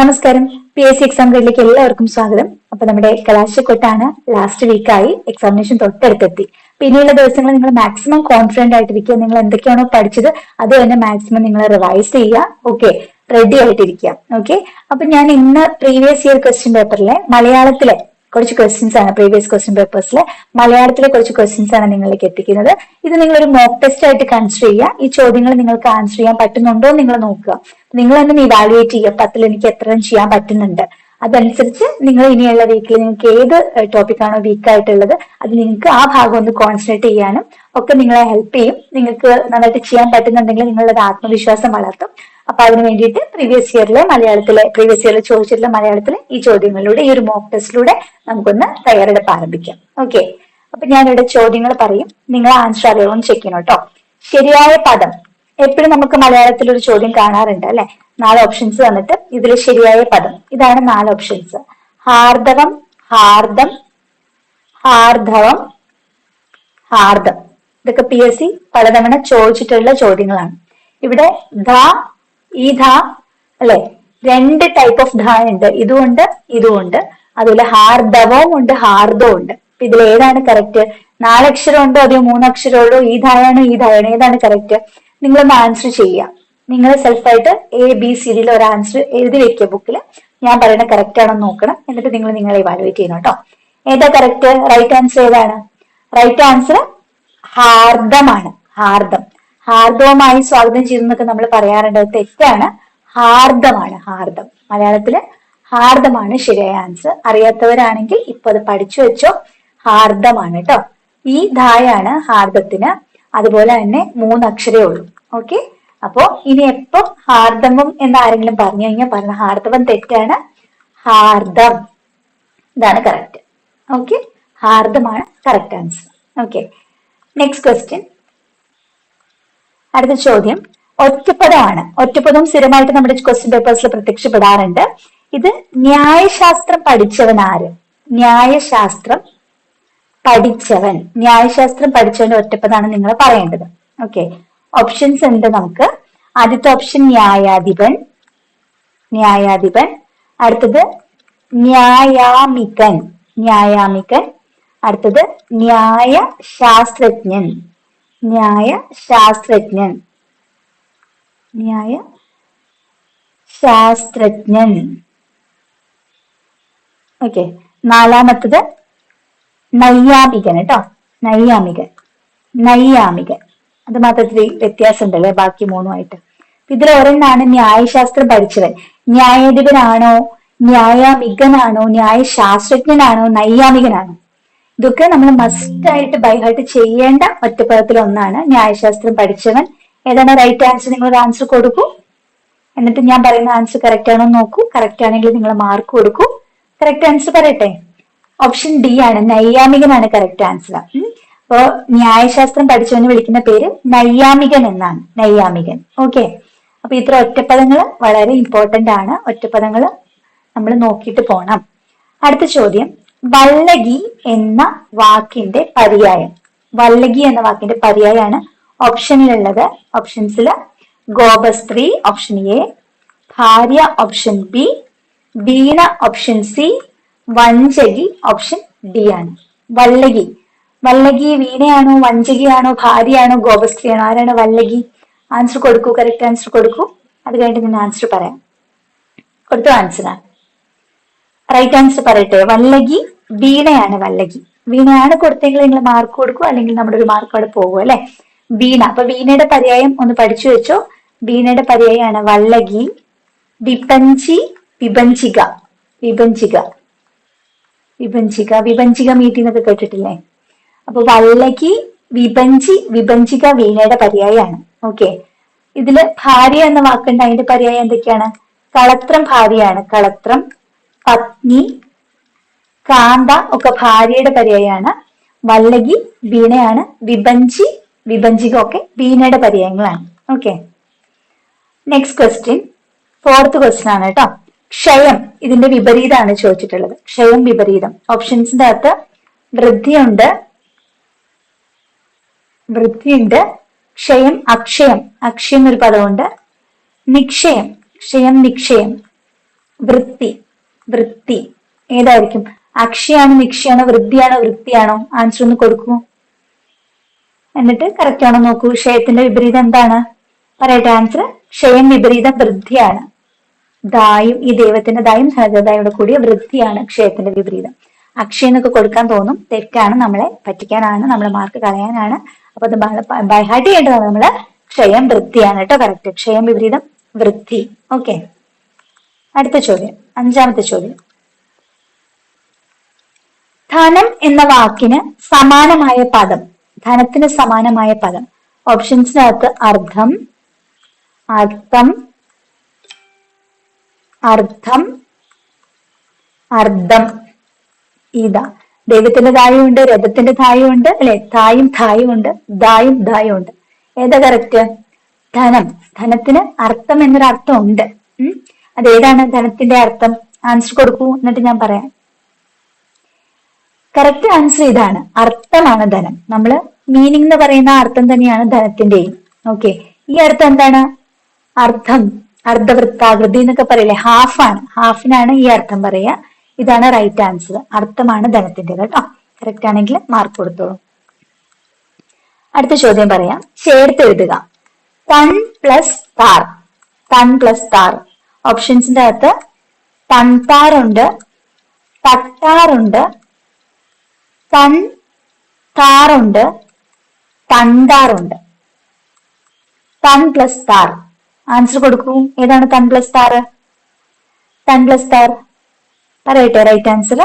നമസ്കാരം. P S C exam ഗ്രേഡിലേക്ക് എല്ലാവർക്കും സ്വാഗതം. അപ്പൊ നമ്മുടെ കലാശക്കൊട്ടാണ് ലാസ്റ്റ് വീക്കായി എക്സാമിനേഷൻ തൊട്ടടുത്തെത്തി. പിന്നെയുള്ള ദിവസങ്ങൾ നിങ്ങൾ മാക്സിമം കോൺഫിഡന്റ് ആയിട്ടിരിക്കുക. നിങ്ങൾ എന്തൊക്കെയാണോ പഠിച്ചത് അത് തന്നെ മാക്സിമം നിങ്ങൾ റിവൈസ് ചെയ്യുക. ഓക്കെ റെഡി ആയിട്ടിരിക്കുക. ഓക്കെ അപ്പൊ ഞാൻ ഇന്ന് പ്രീവിയസ് ഇയർ ക്വസ്റ്റ്യൻ പേപ്പറിലെ മലയാളത്തിലെ കുറച്ച് ക്വസ്റ്റ്യൻസ് ആണ് പ്രീവിയസ് ക്വസ്റ്റ്യൻ പേപ്പേഴ്സിലെ മലയാളത്തിലെ കുറച്ച് ക്വസ്റ്റ്യൻസ് ആണ് നിങ്ങളിലേക്ക് എത്തിക്കുന്നത്. ഇത് നിങ്ങൾ ഒരു മോക്ക് ടെസ്റ്റ് ആയിട്ട് കൺസിഡർ ചെയ്യുക. ഈ ചോദ്യങ്ങൾ നിങ്ങൾക്ക് ആൻസർ ചെയ്യാൻ പറ്റുന്നുണ്ടോ എന്ന് നിങ്ങൾ നോക്കുക. നിങ്ങൾ തന്നെ ഇവാലുവേറ്റ് ചെയ്യുക. പത്തിൽ എനിക്ക് എത്ര ചെയ്യാൻ പറ്റുന്നുണ്ട്. അതനുസരിച്ച് നിങ്ങൾ ഇനിയുള്ള വീക്കിൽ നിങ്ങൾക്ക് ഏത് ടോപ്പിക്കാണോ വീക്ക് ആയിട്ടുള്ളത് അത് നിങ്ങൾക്ക് ആ ഭാഗം ഒന്ന് കോൺസെൻട്രേറ്റ് ചെയ്യാനും ഒക്കെ നിങ്ങളെ ഹെൽപ്പ് ചെയ്യും. നിങ്ങൾക്ക് നന്നായിട്ട് ചെയ്യാൻ പറ്റുന്നുണ്ടെങ്കിൽ നിങ്ങളുടെ ആത്മവിശ്വാസം വളർത്തും. അപ്പൊ അതിന് വേണ്ടിയിട്ട് പ്രീവിയസ് ഇയറിലെ മലയാളത്തിലെ പ്രീവിയസ് ഇയറിൽ ചോദിച്ചിട്ടുള്ള മലയാളത്തിലെ ഈ ചോദ്യങ്ങളിലൂടെ ഈ ഒരു മോക്ക് ടെസ്റ്റിലൂടെ നമുക്കൊന്ന് തയ്യാറെടുപ്പ് ആരംഭിക്കാം. ഓക്കെ അപ്പൊ ഞാനിവിടെ ചോദ്യങ്ങൾ പറയും. നിങ്ങൾ ആൻസർ അറിയാവും ചെക്ക് ചെയ്യണം കേട്ടോ ശരിയായ പദം. എപ്പോഴും നമുക്ക് മലയാളത്തിൽ ഒരു ചോദ്യം കാണാറുണ്ട് അല്ലെ? നാല് ഓപ്ഷൻസ് തന്നിട്ട് ഇതിൽ ശരിയായ പദം. ഇതാണ് നാല് ഓപ്ഷൻസ് ഹാർദവം ഹാർദം ഹാർദവം ഹാർദം. ഇതൊക്കെ പി എസ് സി പലതവണ ചോദിച്ചിട്ടുള്ള ചോദ്യങ്ങളാണ്. ഇവിടെ ധ ഈ ധ അല്ലെ? രണ്ട് ടൈപ്പ് ഓഫ് ധ ഉണ്ട്. ഇതുമുണ്ട് ഇതുമുണ്ട് അതുപോലെ ഹാർദവവും ഉണ്ട് ഹാർദവും ഉണ്ട്. അപ്പൊ ഇതിൽ ഏതാണ് കറക്റ്റ് നാലക്ഷരം ഉണ്ടോ? അതോ മൂന്നക്ഷരം ഉള്ളോ? ഈ ധായാണോ? ഈ ധായാണോ? ഏതാണ് കറക്റ്റ് നിങ്ങളൊന്ന് ആൻസർ ചെയ്യുക. നിങ്ങൾ സെൽഫായിട്ട് എ ബി സി ഡിയിൽ ഒരു ആൻസർ എഴുതി വെക്കുക ബുക്കിൽ ഞാൻ പറയുന്നത് കറക്റ്റ് ആണോ നോക്കണം. എന്നിട്ട് നിങ്ങൾ നിങ്ങളെ ഇവാലുവേറ്റ് ചെയ്യണം കേട്ടോ. ഏതാ കറക്റ്റ് റൈറ്റ് ആൻസർ ഏതാണ്? റൈറ്റ് ആൻസർ ഹാർദമാണ്. ഹാർദം. ഹാർദവുമായി സ്വാഗതം ചെയ്തു എന്നൊക്കെ നമ്മൾ പറയാറുണ്ട് തെറ്റാണ്. ഹാർദമാണ് ഹാർദം. മലയാളത്തിൽ ഹാർദമാണ് ശരിയായ ആൻസർ അറിയാത്തവരാണെങ്കിൽ ഇപ്പൊ അത് പഠിച്ചു വെച്ചോ ഹാർദമാണ് കേട്ടോ ഈ ധായാണ് ഹാർദത്തിന്. അതുപോലെ തന്നെ മൂന്ന് അക്ഷരേ ഉള്ളൂ. ഓക്കെ? അപ്പോ ഇനി എപ്പോ ഹാർദമം എന്ന് ആരെങ്കിലും പറഞ്ഞു കഴിഞ്ഞാൽ പറഞ്ഞ ഹാർദവം തെറ്റാണ്. ഹാർദം. ഇതാണ് correct okay? ഹാർദമാണ് correct answer okay? Next question അടുത്ത ചോദ്യം. ഒറ്റപ്പദമാണ്. ഒറ്റപ്പദം സ്ഥിരമായിട്ട് നമ്മുടെ ക്വസ്റ്റ്യൻ പേപ്പേഴ്സിൽ പ്രത്യക്ഷപ്പെടാറുണ്ട്. ഇത് ന്യായശാസ്ത്രം പഠിച്ചവൻ ആര്? ന്യായശാസ്ത്രം പഠിച്ചവൻ. ന്യായശാസ്ത്രം പഠിച്ചവന്റെ ഒറ്റപ്പതാണ് നിങ്ങൾ പറയേണ്ടത്. ഓക്കെ ഓപ്ഷൻസ് ഉണ്ട് നമുക്ക്. ആദ്യത്തെ ഓപ്ഷൻ ന്യായാധിപൻ. ന്യായാധിപൻ. അടുത്തത് ന്യായാമികൻ. ന്യായാമികൻ. അടുത്തത് ന്യായ ശാസ്ത്രജ്ഞൻ ന്യായ ശാസ്ത്രജ്ഞൻ. ന്യായ ശാസ്ത്രജ്ഞൻ. ഓക്കെ നാലാമത്തത് നയ്യാമികൻ കേട്ടോ. നയ്യാമികൻ നയ്യാമികൻ അത് മാത്രത്തിൽ വ്യത്യാസം ഉണ്ടല്ലേ ബാക്കി മൂന്നുമായിട്ട്. ഇതിൽ ഒരെണ്ണാണ് ന്യായശാസ്ത്രം പഠിച്ചവൻ. ന്യായാധിപനാണോ ന്യായാമികനാണോ ന്യായശാസ്ത്രജ്ഞനാണോ നൈയാമികനാണോ? ഇതൊക്കെ നമ്മൾ മസ്റ്റ് ആയിട്ട് ബൈഹാർട്ട് ചെയ്യേണ്ട ഒറ്റപ്പദത്തിൽ ഒന്നാണ്. ന്യായശാസ്ത്രം പഠിച്ചവൻ. ഏതാണ് റൈറ്റ് ആൻസർ നിങ്ങൾ ആൻസർ കൊടുക്കൂ. എന്നിട്ട് ഞാൻ പറയുന്ന ആൻസർ കറക്റ്റ് ആണോ നോക്കൂ. കറക്റ്റ് ആണെങ്കിൽ നിങ്ങൾ മാർക്ക് കൊടുക്കൂ. കറക്റ്റ് ആൻസർ പറയട്ടെ? ഓപ്ഷൻ ഡി ആണ്. നൈയാമികനാണ് കറക്റ്റ് ആൻസർ അപ്പോ ന്യായശാസ്ത്രം പഠിച്ചവന് വിളിക്കുന്ന പേര് നൈയാമികൻ എന്നാണ്. നൈയാമികൻ. ഓക്കെ അപ്പൊ ഇത്ര ഒറ്റപ്പദങ്ങൾ വളരെ ഇമ്പോർട്ടന്റ് ആണ്. ഒറ്റപ്പദങ്ങൾ നമ്മൾ നോക്കിയിട്ട് പോണം. അടുത്ത ചോദ്യം. വല്ലകി എന്ന വാക്കിന്റെ പര്യായം. വല്ലകി എന്ന വാക്കിന്റെ പര്യായമാണ് ഓപ്ഷനിലുള്ളത് ഓപ്ഷൻസിൽ ഗോപസ്ത്രീ ഓപ്ഷൻ എ ഭാര്യ ഓപ്ഷൻ ബി വീണ ഓപ്ഷൻ സി വഞ്ചകി ഓപ്ഷൻ ഡി ആണ്. വല്ലകി. വല്ലകി വീണയാണോ വഞ്ചകിയാണോ ഭാര്യയാണോ ഗോപസ്ത്രീയാണോ ആരാണ് വല്ലകി? ആൻസർ കൊടുക്കൂ കറക്റ്റ് ആൻസർ കൊടുക്കൂ. അത് കഴിഞ്ഞിട്ട് ഞാൻ ആൻസർ പറയാം. കൊടുത്തു ആൻസറാണ് റൈറ്റ് ആൻസർ പറയട്ടെ. വല്ലകി വീണയാണ് വല്ലകി. വീണയാണ് കൊടുത്തെങ്കിൽ നിങ്ങൾ മാർക്ക് കൊടുക്കും അല്ലെങ്കിൽ നമ്മുടെ ഒരു മാർക്ക് അവിടെ പോകും അല്ലെ? വീണ. അപ്പൊ വീണയുടെ പര്യായം ഒന്ന് പഠിച്ചു വെച്ചോ. വീണയുടെ പര്യായമാണ് വല്ലകി വിപഞ്ചി വിഭഞ്ചിക വിഭഞ്ചിക വിഭഞ്ചിക വിഭഞ്ചിക മീറ്റിംഗ് ഒക്കെ കേട്ടിട്ടില്ലേ? അപ്പൊ വല്ലകി വിഭഞ്ചി വിഭഞ്ചിക വീണയുടെ പര്യായമാണ് ഓക്കെ ഇതിൽ ഭാര്യ എന്ന വാക്കുണ്ട്. അതിന്റെ പര്യായം എന്തൊക്കെയാണ്? കളത്രം ഭാര്യയാണ്. കളത്രം പത്നി കാന്ത ഒക്കെ ഭാര്യയുടെ പര്യായമാണ് വല്ലകി വീണയാണ് വിഭഞ്ചി വിഭഞ്ചിക ഒക്കെ വീണയുടെ പര്യായങ്ങളാണ്. Okay next question fourth question ആണ് കേട്ടോ. ക്ഷയം ഇതിന്റെ വിപരീതമാണ് ചോദിച്ചിട്ടുള്ളത്. ക്ഷയം വിപരീതം. ഓപ്ഷൻസിന്റെ അകത്ത് വൃദ്ധിയുണ്ട്. വൃദ്ധിയുണ്ട്. ക്ഷയം അക്ഷയം. അക്ഷയം എന്നൊരു പദമുണ്ട്. നിക്ഷയം. ക്ഷയം നിക്ഷയം. വൃത്തി. വൃത്തി. ഏതായിരിക്കും? അക്ഷയാണോ നിക്ഷയാണോ വൃദ്ധിയാണോ വൃത്തിയാണോ? ആൻസർ ഒന്ന് കൊടുക്കൂ എന്നിട്ട് കറക്റ്റ് ആണോ നോക്കൂ. ക്ഷയത്തിന്റെ വിപരീതം എന്താണ്? പറയട്ടെ ആൻസർ ക്ഷയം വിപരീതം വൃദ്ധിയാണ് ദായും ഈ ദൈവത്തിന്റെ ദായും സഹജദായോട് കൂടിയ വൃദ്ധിയാണ് ക്ഷയത്തിന്റെ വിപരീതം. അക്ഷയ എന്നൊക്കെ കൊടുക്കാൻ തോന്നും. തെറ്റാണ് നമ്മളെ പറ്റിക്കാനാണ് നമ്മളെ മാർക്ക് കളയാനാണ്. അപ്പൊ അത് ബൈഹാർട്ട് ചെയ്യേണ്ടതാണ് നമ്മൾ. ക്ഷയം വൃത്തിയാണ് കേട്ടോ കറക്റ്റ് ക്ഷയം വിപരീതം വൃത്തി. ഓക്കെ അടുത്ത ചോദ്യം. അഞ്ചാമത്തെ ചോദ്യം. ധനം എന്ന വാക്കിന് സമാനമായ പദം. ധനത്തിന് സമാനമായ പദം. ഓപ്ഷൻസിനകത്ത് അർത്ഥം അർത്ഥം അർത്ഥം അർദ്ധം. ഇതാ. ദൈവത്തിന്റെ തായുണ്ട് രഥത്തിന്റെ തായുണ്ട് അല്ലെ? തായും തായും ഉണ്ട് ദായും ധായും ഉണ്ട് ഏതാ കറക്റ്റ് ധനം. ധനത്തിന് അർത്ഥം എന്നൊരു അർത്ഥം ഉണ്ട് ഉം. അതേതാണ് ധനത്തിന്റെ അർത്ഥം? ആൻസർ കൊടുക്കൂ. എന്നിട്ട് ഞാൻ പറയാം. കറക്റ്റ് ആൻസർ ഇതാണ്. അർത്ഥമാണ് ധനം. നമ്മൾ മീനിങ് എന്ന് പറയുന്ന അർത്ഥം തന്നെയാണ് ധനത്തിന്റെയും. ഓക്കെ ഈ അർത്ഥം എന്താണ്? അർത്ഥം അർദ്ധവൃത്താകൃതി എന്നൊക്കെ പറയില്ലേ? ഹാഫാണ് ഹാഫിനാണ് ഈ അർത്ഥം പറയുക. ഇതാണ് റൈറ്റ് ആൻസർ അർത്ഥമാണ് ധനത്തിന്റെ കേട്ടോ. കറക്റ്റ് ആണെങ്കിൽ മാർക്ക് കൊടുത്തോളൂ. അടുത്ത ചോദ്യം പറയാം. ചേർത്ത് എഴുതുക. തൺ പ്ലസ് താർ തൺ പ്ലസ് താർ ഓപ്ഷൻസിന്റെ അകത്ത് തൺതാറുണ്ട് തട്ടാറുണ്ട് താറുണ്ട് തണ്ടാറുണ്ട് തൺ പ്ലസ് താർ. ആൻസർ കൊടുക്കൂ. ഏതാണ് തൺ പ്ലസ് താർ? തൺ പ്ലസ് താർ. പറയട്ടെ റൈറ്റ് ആൻസർ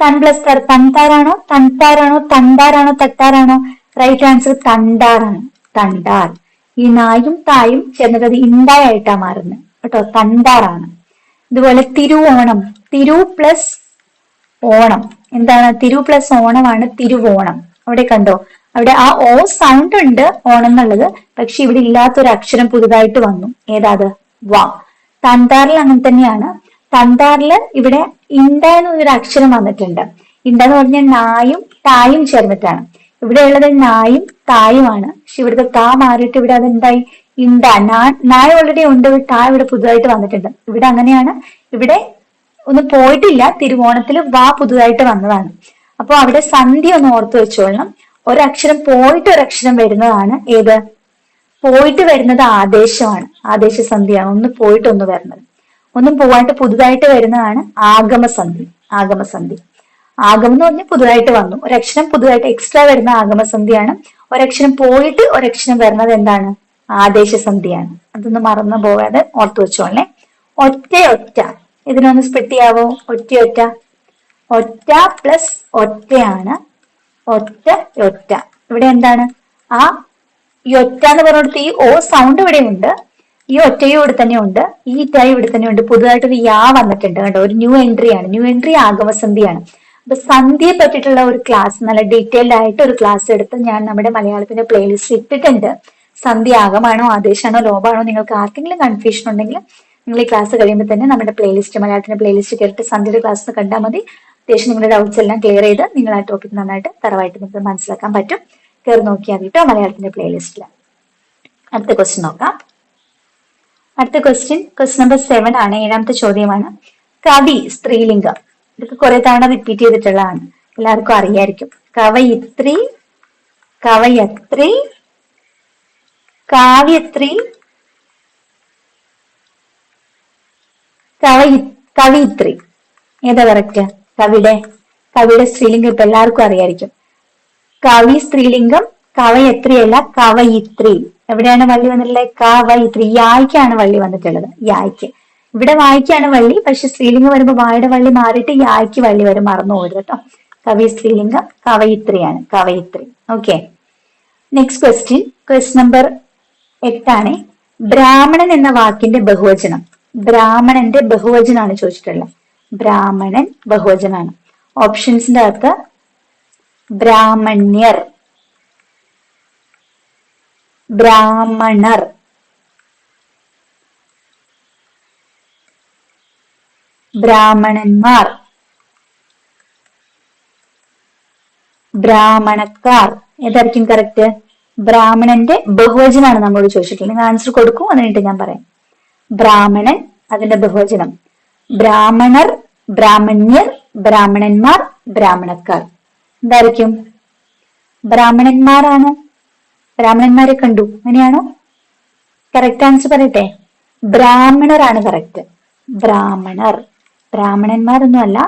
തൺ പ്ലസ് താർ തൺതാറാണോ തൺതാറാണോ തണ്ടാറാണോ തട്ടാറാണോ റൈറ്റ് ആൻസർ തണ്ടാറാണ് തണ്ടാർ ഈ നായും തായും ചേർന്നത് ഇണ്ടായിട്ടാ മാറുന്നത് കേട്ടോ തണ്ടാറാണ് ഇതുപോലെ തിരുവോണം. തിരു പ്ലസ് ഓണം. എന്താണ്? തിരു പ്ലസ് ഓണമാണ് തിരുവോണം. അവിടെ കണ്ടോ? അവിടെ ആ ഓ സൗണ്ട് ഉണ്ട് ഓണം എന്നുള്ളത്. പക്ഷെ ഇവിടെ ഇല്ലാത്തൊരു അക്ഷരം പുതുതായിട്ട് വന്നു. ഏതാത്? വ. തന്താറിൽ അങ്ങനെ തന്നെയാണ്. തന്താറിൽ ഇവിടെ ഇണ്ട എന്നൊരു അക്ഷരം വന്നിട്ടുണ്ട്. ഇണ്ട എന്ന് പറഞ്ഞാൽ നായും തായും ചേർന്നിട്ടാണ്. ഇവിടെ ഉള്ളത് നായും തായുമാണ്. പക്ഷെ ഇവിടുത്തെ താ മാറിയിട്ട് ഇവിടെ അതെന്തായി? ഇണ്ട. നായ ഓൾറെഡി ഉണ്ട്. താ ഇവിടെ പുതുതായിട്ട് വന്നിട്ടുണ്ട്. ഇവിടെ അങ്ങനെയാണ്. ഇവിടെ ഒന്നും പോയിട്ടില്ല. തിരുവോണത്തിൽ വാ പുതുതായിട്ട് വന്നതാണ്. അപ്പോൾ അവിടെ സന്ധി ഒന്ന് ഓർത്തു വെച്ചോളണം. ഒരക്ഷരം പോയിട്ട് ഒരക്ഷരം വരുന്നതാണ് ഏത്? പോയിട്ട് വരുന്നത് ആദേശമാണ്. ആദേശ സന്ധിയാണ് ഒന്ന് പോയിട്ട് ഒന്ന് വരുന്നത് ഒന്നും പോവാണ്ട് പുതുതായിട്ട് വരുന്നതാണ് ആഗമസന്ധി. ആഗമസന്ധി. ആഗമം എന്ന് പറഞ്ഞാൽ പുതുതായിട്ട് വന്നു. ഒരക്ഷരം പുതുതായിട്ട് എക്സ്ട്രാ വരുന്ന ആഗമസന്ധിയാണ് ഒരക്ഷരം പോയിട്ട് ഒരക്ഷരം വരുന്നത് എന്താണ്? ആദേശസന്ധിയാണ് അതൊന്നും മറന്നു പോകാതെ ഓർത്തു വെച്ചോളേ ഒറ്റ ഒറ്റ ഇതിനൊന്ന് സ്പ്ലിറ്റ് ചെയ്യാവോ? ഒറ്റ ഒറ്റ. ഒറ്റ പ്ലസ് ഒറ്റയാണ്. ഒറ്റ ഒറ്റ. ഇവിടെ എന്താണ്? ആ ഈ ഒറ്റ എന്ന് പറഞ്ഞിടത്ത് ഈ ഓ സൗണ്ട് ഇവിടെ ഉണ്ട്. ഈ ഒറ്റയും ഇവിടെ തന്നെ ഉണ്ട്. ഈ ഇറ്റായും ഇവിടെ തന്നെ ഉണ്ട്. പുതുതായിട്ട് ഒരു യാ വന്നിട്ടുണ്ട് കേട്ടോ. ഒരു ന്യൂ എൻട്രി ആണ്. ന്യൂ എൻട്രി ആഗമസന്ധിയാണ്. അപ്പൊ സന്ധ്യയെ പറ്റിയിട്ടുള്ള ഒരു ക്ലാസ് നല്ല ഡീറ്റെയിൽഡ് ആയിട്ട് ഒരു ക്ലാസ് എടുത്ത് ഞാൻ നമ്മുടെ മലയാളത്തിന്റെ പ്ലേലിസ്റ്റ് ഇട്ടിട്ടുണ്ട്. സന്ധ്യ ആഗമാണോ ആദേശമാണോ ലോഭാണോ നിങ്ങൾക്ക് ആർക്കെങ്കിലും കൺഫ്യൂഷൻ ഉണ്ടെങ്കിൽ നിങ്ങൾ ഈ ക്ലാസ് കഴിയുമ്പോൾ തന്നെ നമ്മുടെ പ്ലേലിസ്റ്റ് മലയാളത്തിന്റെ പ്ലേലിസ്റ്റ് കയറിയിട്ട് സന്ധ്യയുടെ ക്ലാസ് കണ്ടാൽ മതി. അത്യാവശ്യം നിങ്ങളുടെ ഡൗട്ട്സ് എല്ലാം ക്ലിയർ ചെയ്ത് നിങ്ങൾ ആ ടോപ്പിക് നന്നായിട്ട് തറവായിട്ട് നിങ്ങൾക്ക് മനസ്സിലാക്കാൻ പറ്റും. കയറി നോക്കിയാൽ കേട്ടോ മലയാളത്തിന്റെ പ്ലേലിസ്റ്റിൽ അടുത്ത ക്വസ്റ്റ്യൻ നോക്കാം. അടുത്ത ക്വസ്റ്റ്യൻ ക്വസ്റ്റ്യൻ നമ്പർ സെവൻ ആണ് ഏഴാമത്തെ ചോദ്യമാണ്. കവി സ്ത്രീലിംഗം. ഇതൊക്കെ കുറെ തവണ റിപ്പീറ്റ് ചെയ്തിട്ടുള്ളതാണ്. എല്ലാവർക്കും അറിയായിരിക്കും. കവയിത്രി കവയത്രി കാവ്യത്രി കവയി കവിയിത്രി ഏതാ കറക്റ്റ് കവിടെ. കവിയുടെ സ്ത്രീലിംഗം ഇപ്പൊ എല്ലാവർക്കും അറിയായിരിക്കും. കവി സ്ത്രീലിംഗം കവയത്രിയല്ല കവയിത്രി എവിടെയാണ് വള്ളി വന്നിട്ടുള്ളത് കവയിത്രി യായ്ക്കാണ് വള്ളി വന്നിട്ടുള്ളത്. യായ്ക്ക് ഇവിടെ വായിക്കാണ് വള്ളി പക്ഷെ സ്ത്രീലിംഗം വരുമ്പോൾ വായുടെ വള്ളി മാറിയിട്ട് യായ്ക്ക് വള്ളി വരും മറന്നു പോകരുത് കേട്ടോ. കവി സ്ത്രീലിംഗം കവയിത്രിയാണ് കവയിത്രി okay. Next question question number എട്ടാണ്. ബ്രാഹ്മണൻ എന്ന വാക്കിന്റെ ബഹുവചനം. ബ്രാഹ്മണന്റെ ബഹുവചനാണ് ചോദിച്ചിട്ടുള്ളത്. ബ്രാഹ്മണൻ ബഹുവചനാണ്. ഓപ്ഷൻസിന്റെ അകത്ത് ബ്രാഹ്മണ്യർ. ബ്രാഹ്മണർ. ബ്രാഹ്മണന്മാർ. ബ്രാഹ്മണക്കാർ. ഏതായിരിക്കും കറക്റ്റ് ബ്രാഹ്മണന്റെ ബഹുവചനാണ് നമ്മളോട് ചോദിച്ചിട്ടുള്ളത്. ആൻസർ കൊടുക്കും അതിനായിട്ട് ഞാൻ പറയാം. ബ്രാഹ്മണൻ അതിന്റെ ബഹുവചനം. ബ്രാഹ്മണർ ബ്രാഹ്മണ്യർ ബ്രാഹ്മണന്മാർ ബ്രാഹ്മണക്കാർ. എന്തായിരിക്കും? ബ്രാഹ്മണന്മാരാണോ? ബ്രാഹ്മണന്മാരെ കണ്ടു. അങ്ങനെയാണോ? കറക്റ്റ് ആൻസർ പറയട്ടെ. ബ്രാഹ്മണരാണ് കറക്റ്റ് ബ്രാഹ്മണർ. ബ്രാഹ്മണന്മാരൊന്നുമല്ല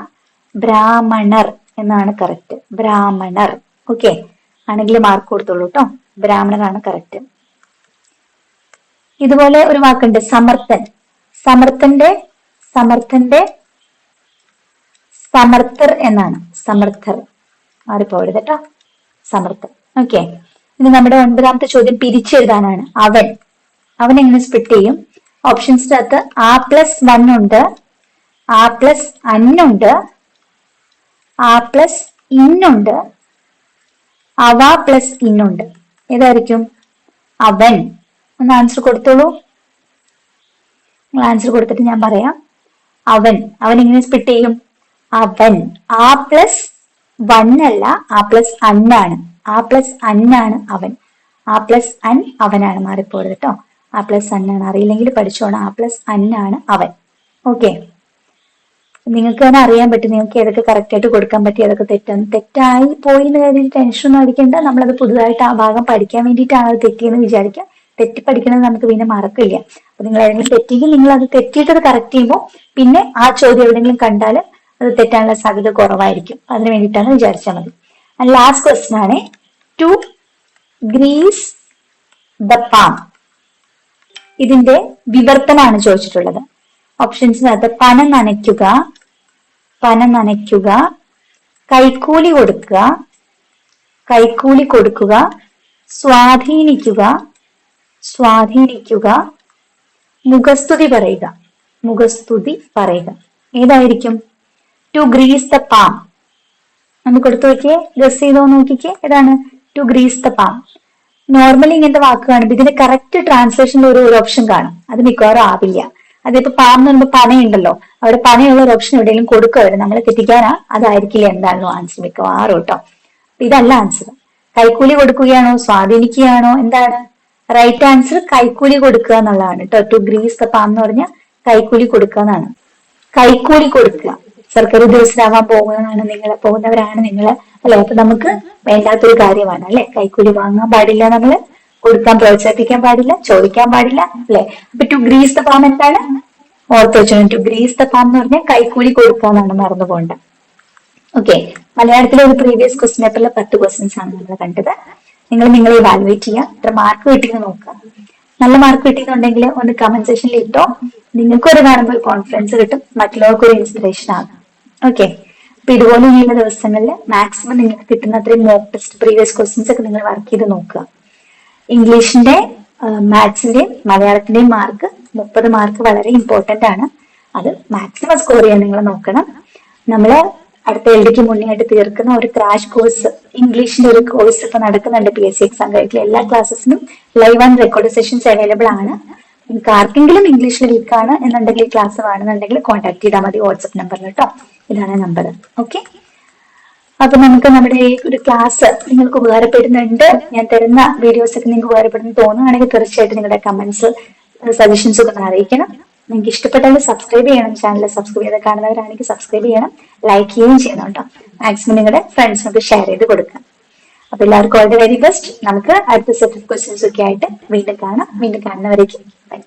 ബ്രാഹ്മണർ എന്നാണ് കറക്റ്റ് ബ്രാഹ്മണർ. ഓക്കെ ആണെങ്കിൽ മാർക്ക് കൊടുത്തോളൂ കേട്ടോ ബ്രാഹ്മണറാണ് കറക്റ്റ് ഇതുപോലെ ഒരു വാക്കുണ്ട് സമർത്ഥൻ. സമർത്ഥന്റെ സമർത്ഥന്റെ സമർത്ഥർ എന്നാണ്. സമർത്ഥർ. മാറിപ്പോകരുത് കേട്ടോ. സമർത്ഥർ ഓക്കെ ഇനി നമ്മുടെ ഒൻപതാമത്തെ ചോദ്യം പിരിച്ചെഴുതാനാണ്. അവൻ. അവൻ എങ്ങനെ സ്പ്ലിറ്റ് ചെയ്യും? ഓപ്ഷൻസിന്റെ അകത്ത് ആ പ്ലസ് വൺ ഉണ്ട് ആ പ്ലസ് അന്നുണ്ട് ആ പ്ലസ് ഇന്നുണ്ട് അവ പ്ലസ് ഇന്നുണ്ട് ഏതായിരിക്കും? അവൻ. ഒന്ന് ആൻസർ കൊടുത്തോളൂ. ആൻസർ കൊടുത്തിട്ട് ഞാൻ പറയാം. അവൻ അവൻ എങ്ങനെ സ്പ്ലിറ്റ് ചെയ്യും? അവൻ ആ പ്ലസ് വൺ അല്ല ആ പ്ലസ് അന്നാണ് ആ പ്ലസ് അന്നാണ് അവൻ. ആ പ്ലസ് അൻ അവനാണ് മാറിപ്പോയത് കേട്ടോ ആ പ്ലസ് അന്നാണ് അറിയില്ലെങ്കിൽ പഠിച്ചോണം. ആ പ്ലസ് അന്നാണ് അവൻ. ഓക്കെ നിങ്ങൾക്ക് തന്നെ അറിയാൻ പറ്റും നിങ്ങൾക്ക് ഏതൊക്കെ കറക്റ്റ് ആയിട്ട് കൊടുക്കാൻ പറ്റി ഏതൊക്കെ തെറ്റാണ്. തെറ്റായി പോയി എന്ന് കരുതി ടെൻഷൻ ഒന്നും അടിക്കേണ്ട. നമ്മളത് പുതുതായിട്ട് ആ ഭാഗം പഠിക്കാൻ വേണ്ടിയിട്ടാണ് അത് തെറ്റിയെന്ന് വിചാരിക്കുക തെറ്റി പഠിക്കണത് നമുക്ക് പിന്നെ മറക്കില്ല. അപ്പൊ നിങ്ങൾ ഏതെങ്കിലും തെറ്റിയെങ്കിൽ നിങ്ങൾ അത് തെറ്റിയിട്ട് അത് കറക്റ്റ് ചെയ്യുമ്പോൾ പിന്നെ ആ ചോദ്യം എവിടെയെങ്കിലും കണ്ടാൽ അത് തെറ്റാനുള്ള സാധ്യത കുറവായിരിക്കും. അതിന് വേണ്ടിയിട്ടാണ് വിചാരിച്ചാൽ മതി. ആൻഡ് ലാസ്റ്റ് ക്വസ്റ്റ്യൻ ആണ്. ടു ഗ്രീസ് ദ പാം ഇതിന്റെ വിവർത്തനമാണ് ചോദിച്ചിട്ടുള്ളത്. ഓപ്ഷൻസ് ഓപ്ഷൻസിനകത്ത് പന നനയ്ക്കുക പന നനയ്ക്കുക കൈക്കൂലി കൊടുക്കുക കൈക്കൂലി കൊടുക്കുക സ്വാധീനിക്കുക സ്വാധീനിക്കുക. മുഖസ്തുതി പറയുക. മുഖസ്തുതി പറയുക. ഏതായിരിക്കും? ടു ഗ്രീസ് ദ പാം നമുക്ക് എടുത്തു നോക്കിയേ. ഗസ് ചെയ്തോ നോക്കിക്കേ. ഏതാണ്? To grease the palm normally ഇങ്ങനത്തെ വാക്ക് കാണുമ്പോൾ ഇതിന്റെ കറക്റ്റ് ട്രാൻസ്ലേഷനിൽ ഒരു ഓപ്ഷൻ കാണും. അത് മിക്കവാറും ആവില്ല. അതിപ്പോ പാം എന്ന് പറയുമ്പോൾ പനയുണ്ടല്ലോ അവിടെ പനയുള്ള ഒരു ഓപ്ഷൻ എവിടെയെങ്കിലും കൊടുക്കുക അവർ നമ്മളെ തെറ്റിക്കാനാ? അതായിരിക്കില്ല എന്താണല്ലോ ആൻസർ മിക്കവാറും കേട്ടോ. ഇതല്ല ആൻസർ കൈക്കൂലി കൊടുക്കുകയാണോ? സ്വാധീനിക്കുകയാണോ? എന്താണ്? റൈറ്റ് ആൻസർ കൈക്കൂലി കൊടുക്കുക എന്നുള്ളതാണ് കേട്ടോ ടു ഗ്രീസ് ദ പാം എന്ന് പറഞ്ഞാൽ കൈക്കൂലി കൊടുക്കുക എന്നാണ്. കൈക്കൂലി കൊടുക്കുക. സർക്കാർ ഉദ്യോഗസ്ഥരാവാൻ പോകുന്നതാണ് നിങ്ങൾ പോകുന്നവരാണ് നിങ്ങൾ അല്ലെ? അപ്പൊ നമുക്ക് വേണ്ടാത്തൊരു കാര്യമാണ്. അല്ലെ? കൈക്കൂലി വാങ്ങാൻ പാടില്ല നമ്മൾ കൊടുക്കാൻ പ്രോത്സാഹിപ്പിക്കാൻ പാടില്ല. ചോദിക്കാൻ പാടില്ല. അല്ലെ? അപ്പൊ ടു ഗ്രീസ് ദ പാം എന്താണ്? ഓർത്ത് വെച്ചോ ടു ഗ്രീസ് ദ പാം എന്ന് പറഞ്ഞാൽ കൈക്കൂലി കൊടുക്കുക എന്നാണ് മറന്നു പോകേണ്ടത് ഓക്കെ മലയാളത്തിലെ ഒരു പ്രീവിയസ് ക്വസ്റ്റ്യൻ പേപ്പറിലെ പത്ത് ക്വസ്റ്റ്യൻസ് ആണ് നമ്മൾ കണ്ടത്. നിങ്ങൾ നിങ്ങളെ ഇവാലുവേറ്റ് ചെയ്യുക. എത്ര മാർക്ക് കിട്ടിയെന്ന് നോക്കുക. നല്ല മാർക്ക് കിട്ടിയെന്നുണ്ടെങ്കിൽ ഒന്ന് കമന്റ് സെക്ഷനിൽ ഇട്ടോ. നിങ്ങൾക്ക് ഒരു കാണുമ്പോൾ കോൺഫിഡൻസ് കിട്ടും. മറ്റുള്ളവർക്ക് ഒരു ഇൻസ്പിറേഷൻ ആകും. ഓക്കെ അപ്പൊ ഇതുപോലെ ഇനിയുള്ള ദിവസങ്ങളിൽ മാക്സിമം നിങ്ങൾക്ക് കിട്ടുന്ന അത്രയും മോക്ക് ടെസ്റ്റ് പ്രീവിയസ് ക്വസ്റ്റ്യൻസ് ഒക്കെ നിങ്ങൾ വർക്ക് ചെയ്ത് നോക്കുക. ഇംഗ്ലീഷിന്റെ മാത്സിന്റെയും മലയാളത്തിന്റെയും മാർക്ക് മുപ്പത് മാർക്ക് വളരെ ഇമ്പോർട്ടന്റ് ആണ്. അത് മാക്സിമം സ്കോർ ചെയ്യാൻ നിങ്ങൾ നോക്കണം. നമ്മൾ അടുത്ത എൽ ഡിക്ക് മുന്നേയായിട്ട് തീർക്കുന്ന ഒരു ക്രാഷ് കോഴ്സ് ഇംഗ്ലീഷിന്റെ ഒരു കോഴ്സ് ഇപ്പൊ നടക്കുന്നുണ്ട് പി എസ് സി എക്സാം കഴിഞ്ഞിട്ടുള്ള എല്ലാ ക്ലാസ്സസിനും live and record sessions available ആണ്. നിങ്ങൾക്ക് ആർക്കെങ്കിലും ഇംഗ്ലീഷിൽ വീക്കാണ് എന്നുണ്ടെങ്കിൽ ക്ലാസ് വേണമെന്നുണ്ടെങ്കിൽ കോൺടാക്ട് ചെയ്താൽ മതി വാട്സപ്പ് നമ്പറിൽ കേട്ടോ ഇതാണ് നമ്പർ ഓക്കെ അപ്പൊ നമുക്ക് നമ്മുടെ ഈ ഒരു ക്ലാസ് നിങ്ങൾക്ക് ഉപകാരപ്പെടുന്നുണ്ട്. ഞാൻ തരുന്ന വീഡിയോസ് ഒക്കെ നിങ്ങൾക്ക് ഉപകാരപ്പെടുന്നു തോന്നുകയാണെങ്കിൽ തീർച്ചയായിട്ടും നിങ്ങളുടെ കമന്റ്സ് സജഷൻസ് ഒക്കെ അറിയിക്കണം. നിങ്ങൾക്ക് ഇഷ്ടപ്പെട്ടാൽ സബ്സ്ക്രൈബ് ചെയ്യണം. ചാനൽ സബ്സ്ക്രൈബ് ചെയ്ത് കാണുന്നവരാണെങ്കിൽ സബ്സ്ക്രൈബ് ചെയ്യണം. ലൈക്ക് ചെയ്യുകയും ചെയ്യണം കേട്ടോ. മാക്സിമം നിങ്ങളുടെ ഫ്രണ്ട്സിനൊക്കെ ഷെയർ ചെയ്ത് കൊടുക്കാം. അപ്പൊ എല്ലാവർക്കും ഓൾ ദി വെരി ബെസ്റ്റ് നമുക്ക് അടുത്ത സെറ്റ് ഓഫ് ക്വസ്റ്റ്യൻസ് ഒക്കെ ആയിട്ട് വീണ്ടും കാണാം. വീണ്ടും കാണുന്നവരേക്കും. ബൈ